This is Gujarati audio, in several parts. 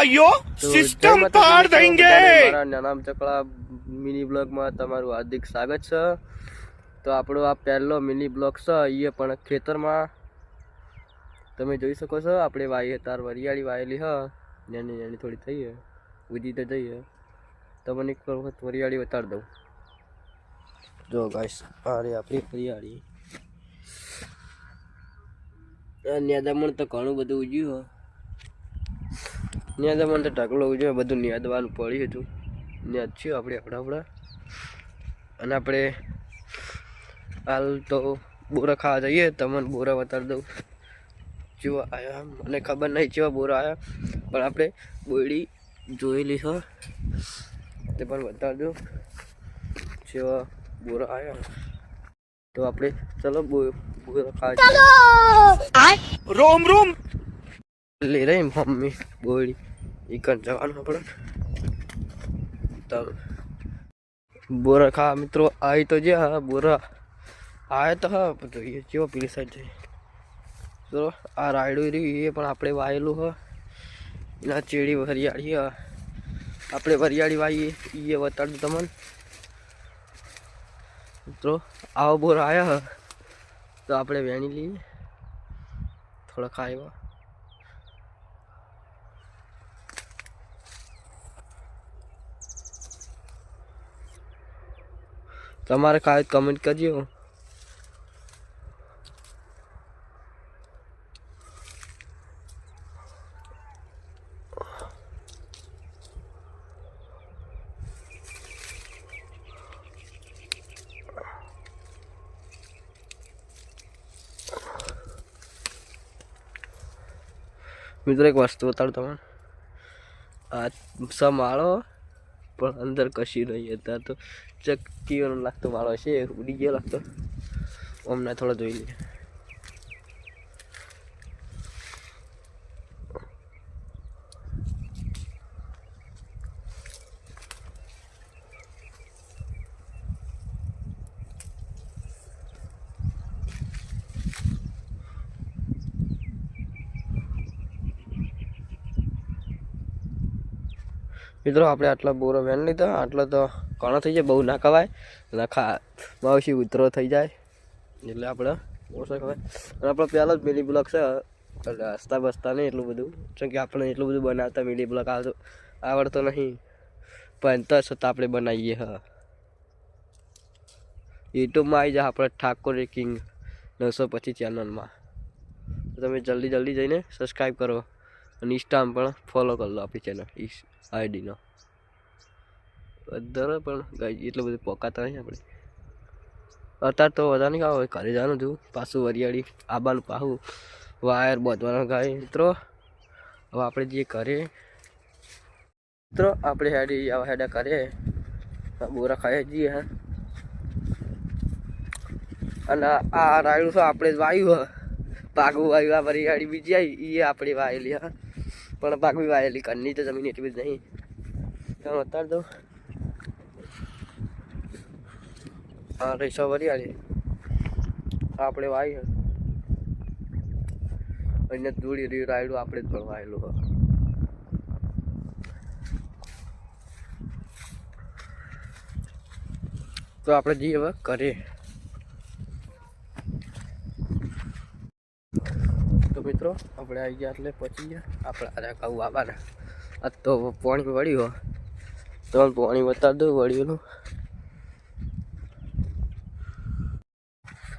ભાઈઓ સિસ્ટમ પાર દેંગે નાનામ ચકળા મિની બ્લોગમાં તમારું હાર્દિક સ્વાગત છે. તો આપણો આ પહેલો મિની બ્લોગ છે એ પણ ખેતરમાં. તમે જોઈ શકો છો આપણે વાઈએ તાર વરિયાળી વાયેલી હ. નાની નાની થોડી થઈ હે. ઉજી તો જઈએ. તમને એક વખત વરિયાળી ઉતાર દઉં. જો ગાઈસ અરે આપણી વરિયાળી. નેદામણ તો ઘણું બધું ઉજ્યું હોય ત્યાં તમારે તો ઢગલો જોઈએ બધું નિયાદવાનું પડ્યું હતું. ન્યાદ છીએ આપણે આપણા આપણા. અને આપણે હાલ તો બોરા ખાવા જઈએ તમને બોરા બતાવી દઉં. જેવા આવ્યા મને ખબર નહીં જેવા બોરા આવ્યા પણ આપણે બોયડી જોઈ છે. તે પણ બતાવી દઉં. જેવા બોરા આવ્યા તો આપણે ચલો બોરા ખાવા રોમ રોમ. લે રહી મમ્મી બોયડી. ઈકન જવાનું આપણે તો બોરા ખા મિત્રો આવી તો જે હા, બોરા આવે તો હા જોઈએ કેવો પીલી સાઈડ જઈએ ચલો આ રાયડું રહ્યું, એ પણ આપણે વાયેલું હ. એના ચેડી વરિયાળી હ. આપણે વરિયાળી વાઈએ એ બતાડું તમને. મિત્રો, આવો બોર આવ્યા હ. તો આપણે વેણી લઈએ. થોડા ખાવા તમારે ખાય કમેન્ટ કરજો. મિત્રો એક વસ્તુ બતાડું તમને. આ સ માળો પણ અંદર કશી નહીં હતા તો ચક્કીઓનો લાગતો માળો છે, ઉડી ગયો લાગતો. હમણાં થોડો જોઈ લઈએ મિત્રો, આપણે આટલા બોરો વેન લીધા. આટલો તો ઘણો થઈ જાય, બહુ ના ખવાય ના ખા માવશી ઉતરો થઈ જાય. એટલે આપણે ઓછો ખવાય અને આપણો પહેલો જ મિલી બ્લોક છે. એટલે હસતા બસતા નહીં એટલું બધું. કેમ કે આપણે એટલું બધું બનાવતા મિલી બ્લોક આવતો આવડતો નહીં. પણ તો છતાં આપણે બનાવીએ, હા. યુટ્યુબમાં આવી જાય આપણે ઠાકોર કિંગ નવસો પચીસ ચેનલમાં તમે જલ્દી જલ્દી જઈને સબસ્ક્રાઈબ કરો. અને ઇન્સ્ટામાં પણ ફોલો કરી લો આપણી ચેનલ આઈડીનો વધારે પણ ગાઈ એટલું બધું પોકાતા નહીં આપણે. અત્યારે તો વધારે નહીં આવે ઘરે જવાનું છું પાછું વરિયાળી, આબાનું પાહું, વાયર બધવાનો ગાય. મિત્રો, હવે આપણે જે કરીએ મિત્રો, આપણે હેડી, આવા હેડા કરીએ બોરા ખાઈએ જઈએ, હા. અને આ રાયડું તો આપણે જ વાયું પાકું વાયું, આ વરિયાળી બીજી આવી એ આપણે વાયેલી, હા. પણ પાક બી વાયેલી કરની તો જમીન એટલી બધી નહીં. તમે અત્યારે દો હા રહીશો વરિયાળી. આપણે વાઈ અને ધૂળી રહ્યું રાયડું આપણે પણ વાયેલું તો આપણે જઈએ હવે કરીએ તો મિત્રો, આપણે આવી ગયા એટલે પહોંચી ગયા. આપણે આરે કહું આવવાના. આ તો પાણી વળ્યું તો પાણી બતાવી દઉં વળ્યું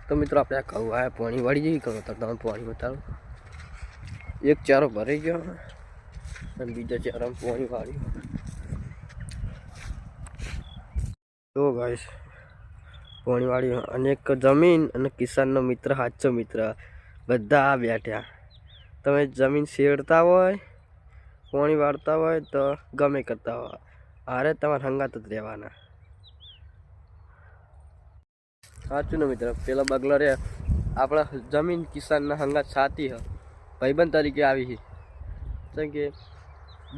તો મિત્રો, આપણે આ કહું આ પાણી વળી જઈએ કહું તો તમે પાણી બતાવો એક ચારો ભરાઈ ગયો અને બીજા ચારામાં પાણી વાળ્યું તો ગાઈશ અને એક જમીન અને કિસાનનો મિત્ર, સાચો મિત્ર, બધા બેઠ્યા. તમે જમીન શેડતા હોય, પોણી વાળતા હોય તો ગમે કરતા હોય. હારે તમારે હંગાત જ રહેવાના. સાચું ને મિત્ર? પેલા બગલો રે આપણા જમીન કિસાનના હંગાત સાથી હ. ભાઈબંધ તરીકે આવી છે. જેમ કે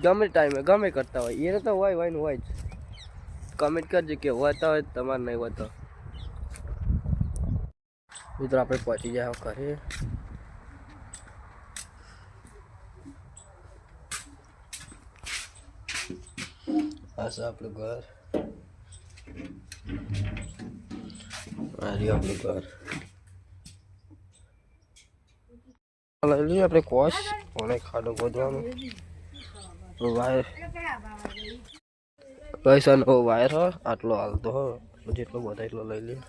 ગમે ટાઈમે ગમે કરતા હોય. એને તો હોય હોય ને હોય જ. કમેન્ટ કરજો કે હોતા હોય તમારે નહીં હોતો. મિત્રો, આપણે પહોંચી જાય ઘરે. આ આપણું ઘર. આ રહ્યું આપણું ઘર. લઈ લઈએ આપણે કોશ અને ખાડો ખોદવાનો વાયર. પૈસા નવો વાયર હો, આટલો હાલતો હો. જેટલો બધા એટલો લઈ લઈએ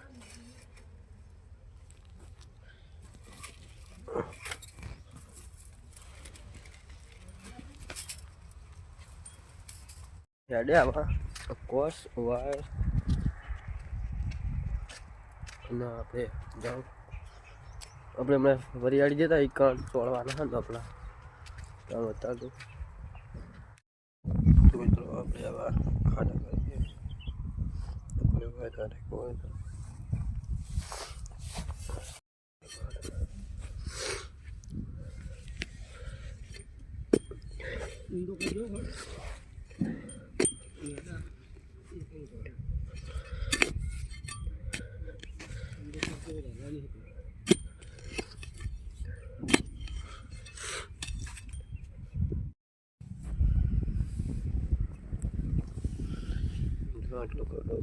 હેડે of course, why? અને આપણે જાઓ આપણે હમણાં વરિયાળી જતા એ કાન ચોળવાના હતા આપણા ત્યાં બતાડું તો મિત્રો આપણે આવા ખાડા કરીએ આપણે વધારે કોઈ આટલું કરો તો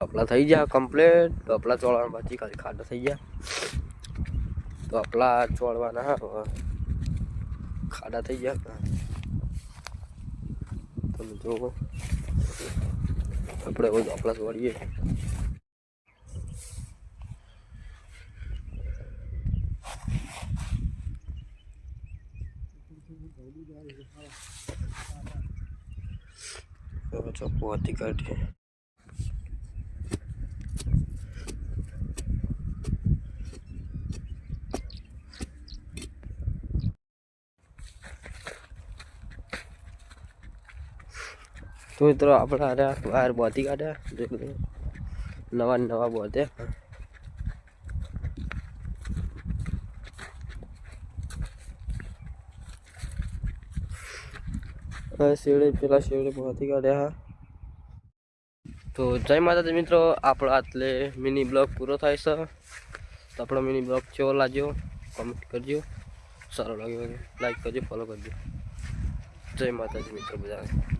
આપલા થઈ ગયા કમ્પ્લીટ તો આપલા ચોળવાના બાકી ખાલી ખાડા થઈ ગયા. તો આપલા ચોળવાના ખાડા થઈ ગયા. તમે જોવો. આપણે આપલા ચોળીએ હવે ચોખ્ખું હતી કાઢીએ. તો મિત્રો આપણે આ વાયર બોધી કાઢ્યા. નવા નવા બોધે શેવડે પેલા શેવડે બોધી કાઢ્યા તો જય માતાજી મિત્રો આપણો આટલે મિની બ્લોગ પૂરો થાય છે તો આપણો મિની બ્લોગ કેવો લાગ્યો કોમેન્ટ કરજો સારો લાગ્યો લાઈક કરજો ફોલો કરજો જય માતાજી મિત્રો બધા